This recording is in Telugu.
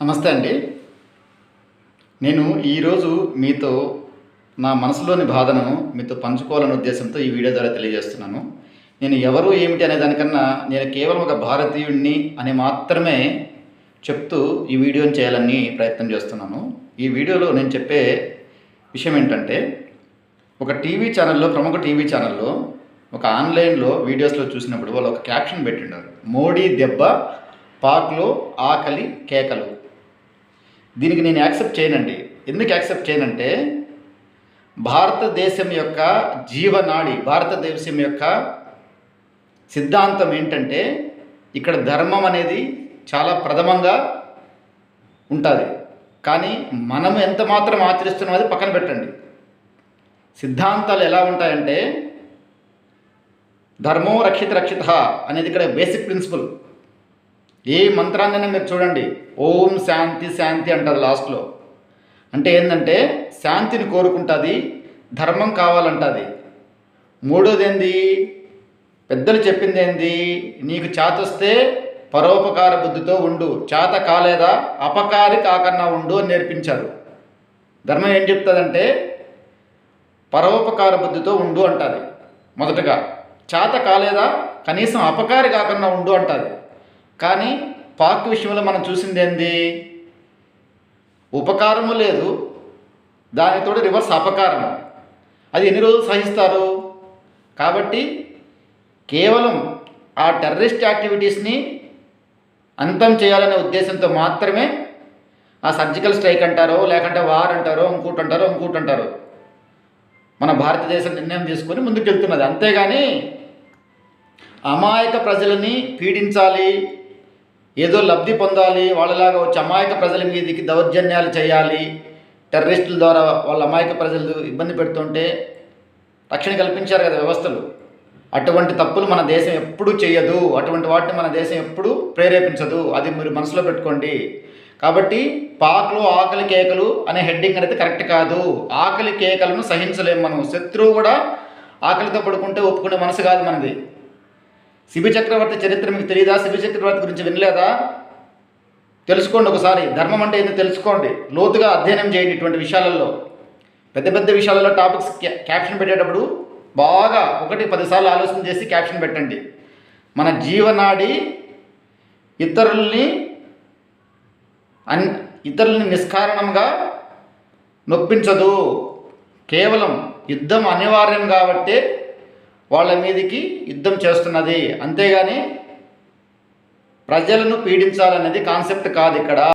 నమస్తే అండి. నేను ఈరోజు మీతో నా మనసులోని బాధను మీతో పంచుకోవాలనే ఉద్దేశంతో ఈ వీడియో ద్వారా తెలియజేస్తున్నాను. నేను ఎవరు ఏమిటి అనే దానికన్నా నేను కేవలం ఒక భారతీయుడిని అని మాత్రమే చెప్తూ ఈ వీడియోని చేయాలని ప్రయత్నం చేస్తున్నాను. ఈ వీడియోలో నేను చెప్పే విషయం ఏంటంటే ఒక టీవీ ఛానల్లో ప్రముఖ టీవీ ఛానల్లో ఒక ఆన్లైన్లో వీడియోస్లో చూసినప్పుడు వాళ్ళు ఒక క్యాప్షన్ పెట్టిండారు. మోడీ దెబ్బ పాక్లో ఆకలి కేకలు. దీనికి నేను యాక్సెప్ట్ చేయనండి. ఎందుకు యాక్సెప్ట్ చేయనంటే భారతదేశం యొక్క జీవనాడి భారతదేశం యొక్క సిద్ధాంతం ఏంటంటే ఇక్కడ ధర్మం అనేది చాలా ప్రథమంగా ఉంటుంది. కానీ మనం ఎంత మాత్రం ఆచరిస్తున్నాం అది పక్కన పెట్టండి. సిద్ధాంతాలు ఎలా ఉంటాయంటే ధర్మో రక్షిత రక్షిత అనేది ఇక్కడ బేసిక్ ప్రిన్సిపల్. ఏ మంత్రాన్నైనా మీరు చూడండి. ఓం శాంతి శాంతి అంటారు లాస్ట్లో. అంటే ఏంటంటే శాంతిని కోరుకుంటుంది ధర్మం కావాలంటుంది. మూడోది ఏంది పెద్దలు చెప్పింది ఏంది నీకు చేతొస్తే పరోపకార బుద్ధితో ఉండు. చేత కాలేదా? అపకారి కాకన్నా ఉండు అని నేర్పించారు. ధర్మం ఏం చెప్తుందంటే పరోపకార బుద్ధితో ఉండు అంటుంది. మొదటగా చేత కాలేదా? కనీసం అపకారి కాకుండా ఉండు అంటుంది. కానీ పాక్ విషయంలో మనం చూసింది ఏంది? ఉపకారము లేదు. దానితో రివర్స్ అపకారము. అది ఎన్ని రోజులు సహిస్తారు? కాబట్టి కేవలం ఆ టెర్రరిస్ట్ యాక్టివిటీస్ని అంతం చేయాలనే ఉద్దేశంతో మాత్రమే ఆ సర్జికల్ స్ట్రైక్ అంటారో లేకుంటే వార్ అంటారో ఇంకోటి అంటారో ఇంకోటి అంటారో మన భారతదేశం నిర్ణయం తీసుకొని ముందుకు వెళ్తున్నది అంతేగాని అమాయక ప్రజలని పీడించాలి. ఏదో లబ్ధి పొందాలి వాళ్ళలాగా వచ్చి అమాయక ప్రజల మీదకి దౌర్జన్యాలు చేయాలి. టెర్రరిస్టుల ద్వారా వాళ్ళ అమాయక ప్రజలు ఇబ్బంది పెడుతుంటే రక్షణ కల్పించారు కదా వ్యవస్థలు. అటువంటి తప్పులు మన దేశం ఎప్పుడూ చేయదు. అటువంటి వాటిని మన దేశం ఎప్పుడూ ప్రేరేపించదు. అది మీరు మనసులో పెట్టుకోండి. కాబట్టి పాకులు ఆకలి కేకలు అనే హెడ్డింగ్ అనేది కరెక్ట్ కాదు. ఆకలి కేకలను సహించలేము మనం. శత్రువు కూడా ఆకలితో పడుకుంటే ఒప్పుకునే మనసు కాదు మనది. శిబి చక్రవర్తి చరిత్ర మీకు తెలియదా శిబి చక్రవర్తి గురించి వినలేదా? తెలుసుకోండి ఒకసారి. ధర్మం అంటే ఏందో తెలుసుకోండి. లోతుగా అధ్యయనం చేయండి ఇటువంటి విషయాలలో. పెద్ద పెద్ద విషయాలలో టాపిక్స్ క్యా- క్యాప్షన్ పెట్టేటప్పుడు బాగా ఒకటి పదిసార్లు ఆలోచన చేసి క్యాప్షన్ పెట్టండి. మన జీవనాడి ఇతరుల్ని అన్ ఇతరుల్ని నిష్కారణంగా నొప్పించదు. కేవలం యుద్ధం అనివార్యం కాబట్టే వాళ్ళ మీదకి యుద్ధం చేస్తున్నది. అంతేగాని ప్రజలను పీడించాలనేది కాన్సెప్ట్ కాదు ఇక్కడ.